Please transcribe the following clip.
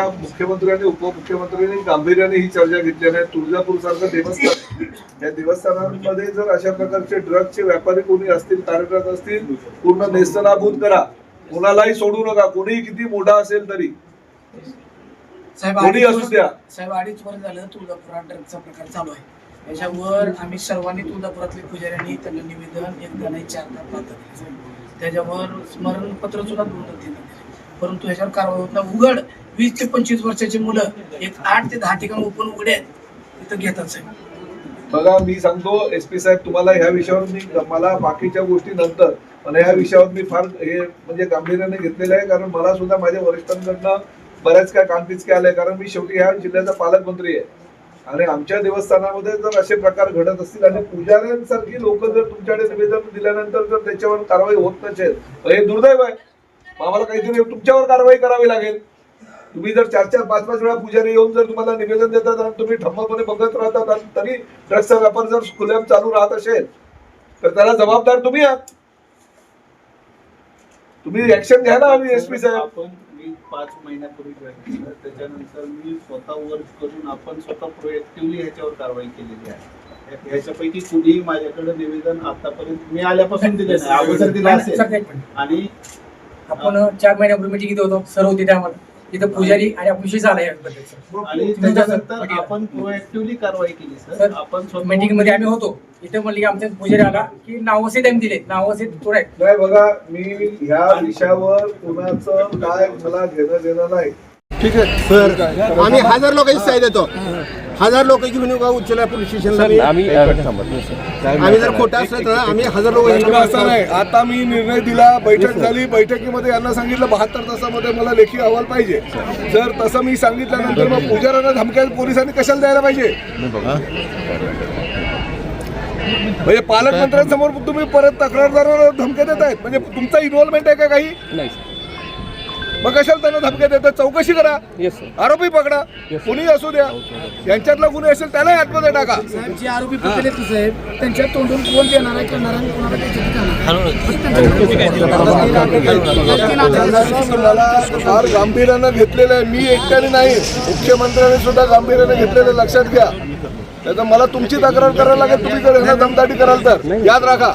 मुख्यमंत्र्यांनी उपमुख्यमंत्र्यांनी गांभीर्याने ही चर्चा घेतली आहे तुळजापूर सारखं देवस्थान. या देवस्थानांमध्ये जर अशा प्रकारचे ड्रग्जचे व्यापारी कोणी असतील कार्यरत असतील पूर्ण नेस्तनाबूत करा. कोणालाही सोडू नका. कोणीही किती मोठा असेल तरी. साहेब कोणी असू द्या. साहेब अडीच वर्ष झालं तुळजापुरात ड्रगचा प्रकार चालू आहे. त्याच्यावर आम्ही सर्वांनी तुळजापुरातल्या पुजाऱ्यांनी त्यांना निवेदन एकदा नाही चारदा. त्याच्यावर स्मरणपत्र सुद्धा दोन दिले परंतु ह्याच्यावर कारवाई होत नाही. उघड वीस ते पंचवीस वर्षाची मुलं एक आठ ते दहा ठिकाण ओपन उघडे आहेत तिथं घेतात साहेब. बघा मी सांगतो एस पी साहेब तुम्हाला ह्या विषयावर मी मला बाकीच्या गोष्टी नंतर पण ह्या विषयावर मी फार हे म्हणजे गांभीर्याने घेतलेलं आहे कारण मला सुद्धा माझ्या वरिष्ठांकडनं बऱ्याच काय कानपिचके आले कारण मी शेवटी ह्या जिल्ह्याचा पालकमंत्री आहे. आणि आमच्या देवस्थानामध्ये जर असे प्रकार घडत असतील आणि पुजाऱ्यांसारखी लोक जर तुमच्याकडे निवेदन दिल्यानंतर जर त्याच्यावर कारवाई होत नसेल तर हे दुर्दैव आहे. आम्हाला काहीतरी तुमच्यावर कारवाई करावी लागेल. तुम्ही जर चार चार पाच पाच वेळा पुजारी येऊन जर तुम्हाला निवेदन देतात आणि तुम्ही ठम्मपणे बघत राहतात आणि तरी ड्रग्सचा व्यापार जर खुलेआम चालू राहत असेल तर त्याला जबाबदार तुम्ही आहात. तुम्ही ऍक्शन घ्या ना हवी एस पी साहेब. आपण मी पाच महिन्यापूर्वी जॉईन केलं त्याच्यानंतर मी स्वतः वर्क करून आपण स्वतः प्रोएक्टिव्हली ह्याच्यावर कारवाई केलेली आहे. ह्याच्यापैकी कुणीही माझ्याकडे निवेदन आतापर्यंत मी आल्यापासून दिले नाही अगोदर दिलं असेल. आणि आपण चार महिन्यापूर्वी मिटिंग घेत होतो सर होते त्यामध्ये. तिथं पुजारी आणि आपण विषय झाला याबद्दल आपण प्रोएक्टिव्हली कारवाई केली सर. सर, आपण स्वतः मीटिंगमध्ये आम्ही होतो. इथे म्हणले की आमच्या पुजारी आला की नावसे त्यांनी दिले नावसे आहे. नाही बघा मी ह्या विषयावर कुणाचं काय मला घेणं देणं नाही. ठीक आहे सर. आम्ही हजार लोकांची साई देतो. हजार लोक घेऊन येऊ का उच्चला पोलीस स्टेशनला आम्ही आम्ही जर खोटं असलं तर आम्ही हजार पण असं लोक नाही. आता मी निर्णय दिला बैठक झाली. बैठकीमध्ये यांना सांगितलं बहात्तर तासामध्ये मला लेखी अहवाल पाहिजे. जर तसं मी सांगितल्यानंतर मग पुजाऱ्यांना धमक्या पोलिसांनी कशाला द्यायला पाहिजे? म्हणजे पालकमंत्र्यांसमोर तुम्ही परत तक्रारदाराला धमक्या देत आहेत म्हणजे तुमचा इन्व्हॉल्वमेंट आहे का काही? नाही मग कशाला त्यांना धमक्या देतात? चौकशी करा. येस सर आरोपी पकडा. कुणीही असू द्या. यांच्यातला गुन्हे असेल त्यालाही आतमध्ये टाका. साहेब जे आरोपी पकडले साहेब त्यांच्या तोंडून कोण देणार आहे करणार आणि कोणाला फार गांभीर्यानं घेतलेलं आहे. मी एकट्याने नाही. मुख्यमंत्र्यांनी सुद्धा गांभीर्याने घेतलेलं लक्षात घ्या. त्याचं मला तुमची तक्रार करायला लागेल. तुम्ही जर दमदाटी कराल तर. याद राखा.